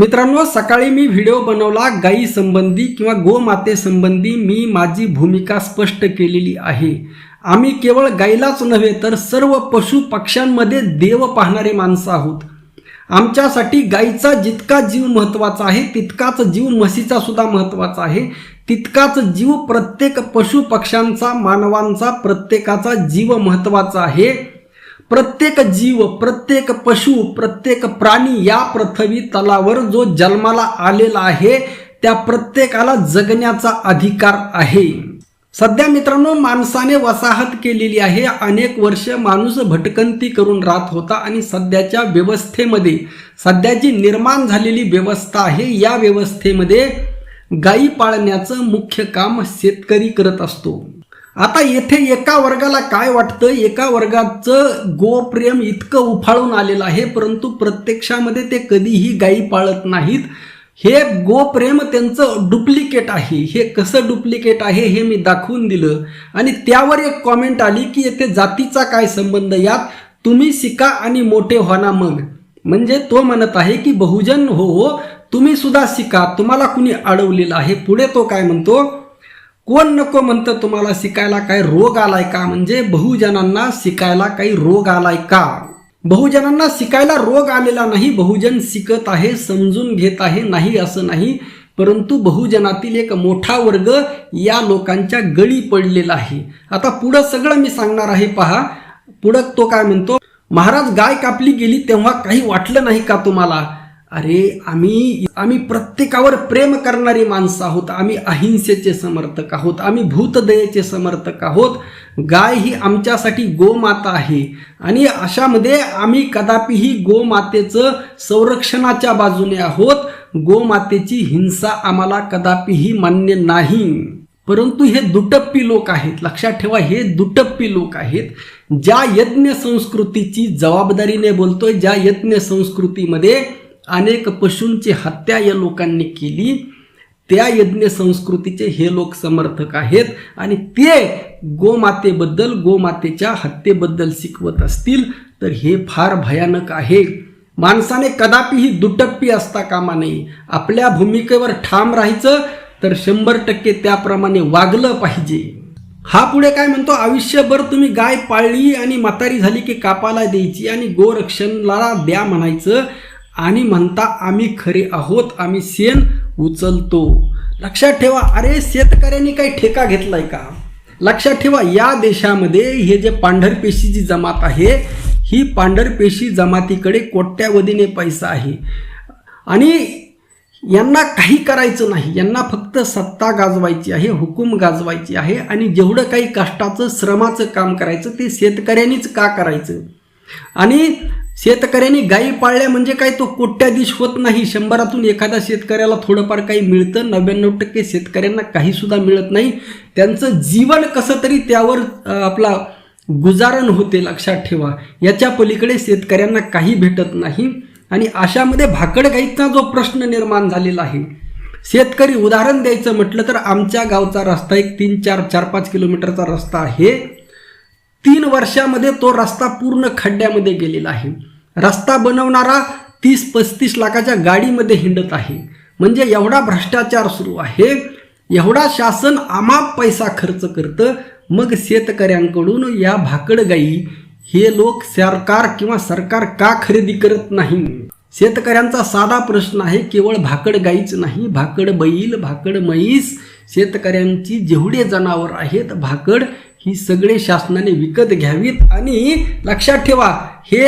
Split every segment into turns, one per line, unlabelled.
मित्रांनो सकाळी मी व्हिडिओ बनवला गायी संबंधी किंवा गोमाते संबंधी मी माझी भूमिका स्पष्ट केलेली आहे. आम्ही केवळ गायीलाच नव्हे तर सर्व पशु पक्ष्यांमध्ये देव पाहणारे माणसं आहोत. आमच्यासाठी गायीचा जितका जीव महत्त्वाचा आहे तितकाच जीव म्हशीचा सुद्धा महत्त्वाचा आहे. तितकाच जीव प्रत्येक पशु पक्ष्यांचा मानवांचा प्रत्येकाचा जीव महत्त्वाचा आहे. प्रत्येक जीव प्रत्येक पशु प्रत्येक प्राणी या पृथ्वी तलावर जो जन्माला आलेला आहे त्या प्रत्येकाला जगण्याचा अधिकार आहे. सध्या मित्रांनो माणसाने वसाहत केलेली आहे. अनेक वर्ष माणूस भटकंती करून राहत होता आणि सध्याच्या व्यवस्थेमध्ये सध्या जी निर्माण झालेली व्यवस्था आहे या व्यवस्थेमध्ये गायी पाळण्याचं मुख्य काम शेतकरी करत असतो. आता येथे एका वर्गाला काय वाटतं? एका वर्गाचं गोप्रेम इतकं उफाळून आलेलं आहे परंतु प्रत्यक्षामध्ये ते कधीही गायी पाळत नाहीत. हे गोप्रेम त्यांचं डुप्लिकेट आहे. हे कसं डुप्लिकेट आहे हे मी दाखवून दिलं. आणि त्यावर एक कॉमेंट आली की येथे जातीचा काय संबंध? यात तुम्ही शिका आणि मोठे व्हाना मग. म्हणजे तो म्हणत आहे की बहुजन हो हो तुम्ही सुद्धा शिका तुम्हाला कुणी अडवलेलं आहे? पुढे तो काय म्हणतो? कोण नको म्हणतं तुम्हाला शिकायला काही रोग आलाय का? म्हणजे बहुजनांना शिकायला काही रोग आलाय का? बहुजनांना शिकायला रोग आलेला नाही. बहुजन शिकत आहे समजून घेत आहे नाही असं नाही. परंतु बहुजनातील एक मोठा वर्ग या लोकांच्या गळी पडलेला आहे. आता पुढं सगळं मी सांगणार आहे पहा. पुढं तो काय म्हणतो महाराज गाय कापली गेली तेव्हा काही वाटलं नाही का तुम्हाला? अरे आम्ही आम्ही प्रत्येकावर प्रेम करणारी माणसं आहोत. आम्ही अहिंसेचे समर्थक आहोत. आम्ही भूतदयेचे समर्थक आहोत. गाय ही आमच्यासाठी गोमाता आहे. आणि अशामध्ये आम्ही कदापिही गोमातेचं संरक्षणाच्या बाजूने आहोत. गोमातेची हिंसा आम्हाला कदापिही मान्य नाही. परंतु हे दुटप्पी लोक आहेत. लक्षात ठेवा हे दुटप्पी लोक आहेत. ज्या यज्ञ संस्कृतीची जबाबदारीने बोलतोय ज्या यज्ञ संस्कृतीमध्ये अनेक पशूंची हत्या या लोकांनी केली. त्या यज्ञ संस्कृतीचे हे लोक समर्थक आहेत आणि ते गोमातेबद्दल गोमातेच्या हत्येबद्दल शिकवत असतील तर हे फार भयानक आहे. माणसाने कदापिही दुटप्पी असता कामा नये. आपल्या भूमिकेवर ठाम राहायचं तर शंभर टक्के त्याप्रमाणे वागलं पाहिजे. हा पुढे काय म्हणतो? आयुष्यभर तुम्ही गाय पाळली आणि म्हातारी झाली की कापाला द्यायची आणि गोरक्षणाला द्या म्हणायचं. आणि म्हणता आम्ही खरे आहोत आम्ही शेण उचलतो. लक्षात ठेवा अरे शेतकऱ्यांनी काही ठेका घेतलाय का? लक्षात ठेवा या देशामध्ये हे जे पांढरपेशीची जमात आहे ही पांढरपेशी जमातीकडे कोट्यावधीने पैसा आहे. आणि यांना काही करायचं नाही यांना फक्त सत्ता गाजवायची आहे हुकूम गाजवायची आहे आणि जेवढं काही कष्टाचं श्रमाचं काम करायचं ते शेतकऱ्यांनीच का करायचं? आणि शेतकऱ्यांनी गायी पाळल्या म्हणजे काय तो कोट्याधीश होत नाही. शंभरातून एखाद्या शेतकऱ्याला थोडंफार काही मिळतं. नव्याण्णव टक्के शेतकऱ्यांना काहीसुद्धा मिळत नाही. त्यांचं जीवन कसं तरी त्यावर आपला गुजारण होते लक्षात ठेवा. याच्या पलीकडे शेतकऱ्यांना काही भेटत नाही. आणि अशामध्ये भाकड गाईचा जो प्रश्न निर्माण झालेला आहे शेतकरी उदाहरण द्यायचं म्हटलं तर आमच्या गावचा रस्ता एक तीन चार चार पाच किलोमीटरचा रस्ता आहे. तीन वर्षामध्ये तो रस्ता पूर्ण खड्ड्यामध्ये गेलेला आहे. रस्ता बनवणारा तीस पस्तीस लाखाच्या गाडीमध्ये हिंडत आहे. म्हणजे एवढा भ्रष्टाचार सुरू आहे. एवढा शासन आमाप पैसा खर्च करतं. मग शेतकऱ्यांकडून या भाकडगाई हे लोक सरकार किंवा सरकार का खरेदी करत नाही? शेतकऱ्यांचा साधा प्रश्न आहे केवळ भाकड गाईच नाही. भाकड बैल भाकड म्हैस शेतकऱ्यांची जेवढे जनावर आहेत भाकड ही सगळे शासनाने विकत घ्यावीत आणि लक्षात ठेवा हे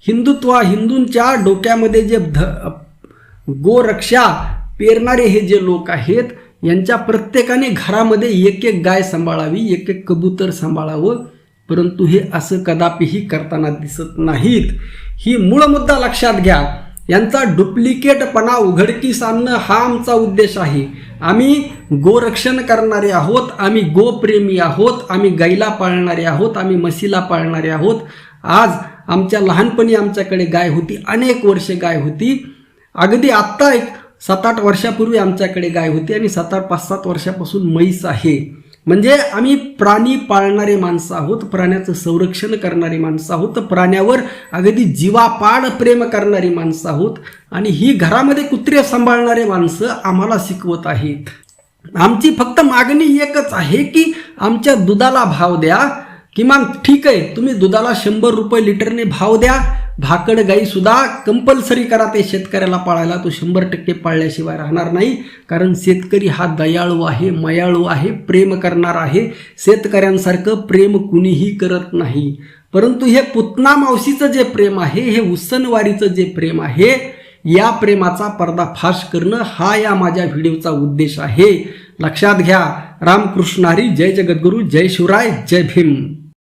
हिंदुत्व हिंदूंच्या डोक्यामध्ये जे ध गोरक्षा पेरणारे हे जे लोक आहेत यांच्या प्रत्येकाने घरामध्ये एक एक गाय सांभाळावी एक एक कबूतर सांभाळावं परंतु हे असं कदापिही करताना दिसत नाहीत. ही मूळ मुद्दा लक्षात घ्या. यांचा डुप्लिकेटपणा उघडकीस आणणं हा आमचा उद्देश आहे. आम्ही गोरक्षण करणारे आहोत आम्ही गोप्रेमी आहोत आम्ही गाईला पाळणारे आहोत आम्ही म्हशीला पाळणारे आहोत. आज आमच्या लहानपणी आमच्याकडे गाय होती अनेक वर्षे गाय होती. अगदी आत्ता एक सात आठ वर्षापूर्वी आमच्याकडे गाय होती आणि सात आठ पाच सात वर्षापासून म्हैस आहे. म्हणजे आम्ही प्राणी पाळणारे माणसं आहोत प्राण्याचं संरक्षण करणारी माणसं आहोत प्राण्यावर अगदी जीवापाड प्रेम करणारी माणसं आहोत आणि ही घरामध्ये कुत्रे सांभाळणारे माणसं आम्हाला शिकवत आहेत. आमची फक्त मागणी एकच आहे की आमच्या दुधाला भाव द्या. किमान ठीक आहे तुम्ही दुधाला शंभर रुपये लिटरने भाव द्या. भाकड गाई सुद्धा कंपल्सरी करा ते शेतकऱ्याला पाळायला. तो शंभर टक्के पाळल्याशिवाय राहणार नाही. कारण शेतकरी हा दयाळू आहे मयाळू आहे प्रेम करणार आहे. शेतकऱ्यांसारखं प्रेम कुणीही करत नाही. परंतु हे पुतना मावशीचं जे प्रेम आहे हे उसनवारीचं जे प्रेम आहे या प्रेमाचा पर्दाफाश करणं हा या माझ्या व्हिडिओचा उद्देश आहे. लक्षात घ्या रामकृष्ण हरी जय जगद्गुरू जय शिवराय जय भीम.